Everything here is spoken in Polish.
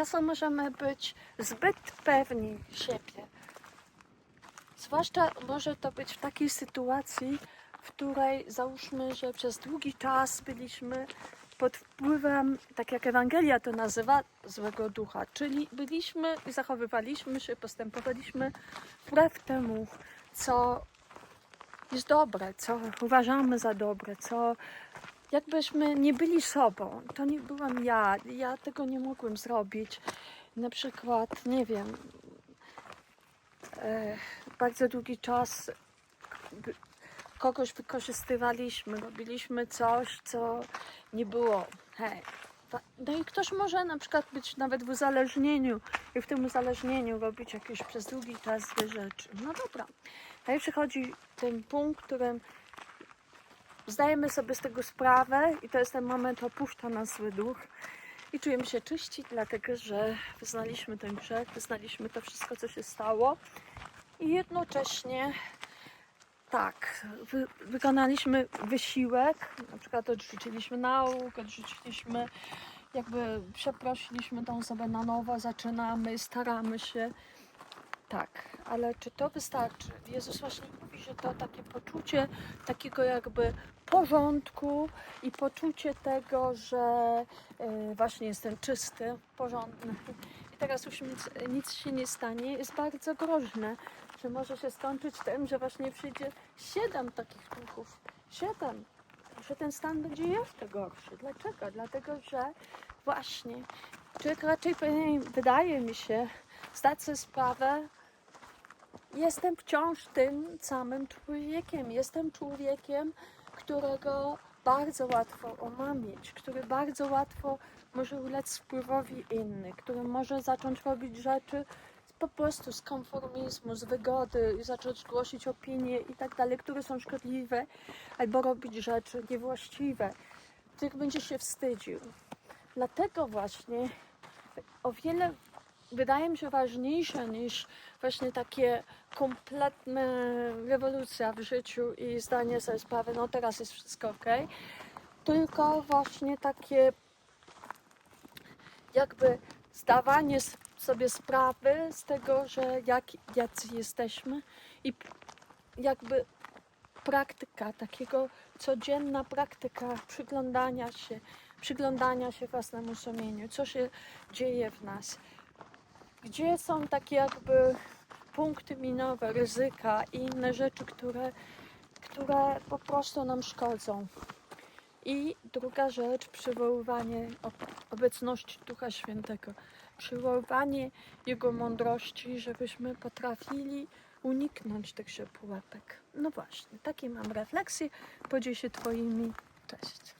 czasem możemy być zbyt pewni siebie. Zwłaszcza może to być w takiej sytuacji, w której załóżmy, że przez długi czas byliśmy pod wpływem, tak jak Ewangelia to nazywa, złego ducha. Czyli byliśmy i zachowywaliśmy się, postępowaliśmy wbrew temu, co jest dobre, co uważamy za dobre, co jakbyśmy nie byli sobą. To nie byłam ja, ja tego nie mogłem zrobić. Na przykład, nie wiem, e, bardzo długi czas kogoś wykorzystywaliśmy, robiliśmy coś, co nie było. Hej. No i ktoś może na przykład być nawet w uzależnieniu i w tym uzależnieniu robić jakieś przez długi czas złe rzeczy. No dobra. No przychodzi ten punkt, w którym zdajemy sobie z tego sprawę i to jest ten moment, opuszcza nas zły duch i czujemy się czyści, dlatego że wyznaliśmy ten grzech, wyznaliśmy to wszystko, co się stało i jednocześnie tak, wy, wykonaliśmy wysiłek, na przykład odrzuciliśmy nauk, odrzuciliśmy, jakby przeprosiliśmy tą osobę na nowo, zaczynamy, staramy się. Tak, ale czy to wystarczy? Jezus właśnie że to takie poczucie takiego jakby porządku i poczucie tego, że e, właśnie jestem czysty, porządny i teraz już nic, nic się nie stanie, jest bardzo groźne, że może się skończyć tym, że właśnie przyjdzie siedem takich duchów. Siedem. Że ten stan będzie jeszcze gorszy. Dlaczego? Dlatego, że właśnie człowiek raczej powinien, wydaje mi się, zdać sobie sprawę, jestem wciąż tym samym człowiekiem. Jestem człowiekiem, którego bardzo łatwo omamić, który bardzo łatwo może ulec wpływowi innych, który może zacząć robić rzeczy po prostu z konformizmu, z wygody i zacząć głosić opinie i tak dalej, które są szkodliwe, albo robić rzeczy niewłaściwe, których będzie się wstydził. Dlatego właśnie o wiele wydaje mi się ważniejsze niż właśnie takie kompletne rewolucja w życiu i zdanie sobie sprawy, no teraz jest wszystko ok. Tylko właśnie takie jakby zdawanie sobie sprawy z tego, że jak, jacy jesteśmy i jakby praktyka, takiego codzienna praktyka przyglądania się, przyglądania się własnemu sumieniu, co się dzieje w nas, gdzie są takie jakby punkty minowe, ryzyka i inne rzeczy, które, które po prostu nam szkodzą. I druga rzecz, przywoływanie ob- obecności Ducha Świętego, przywoływanie Jego mądrości, żebyśmy potrafili uniknąć tych pułapek. No właśnie, takie mam refleksje, podziel się Twoimi. Cześć.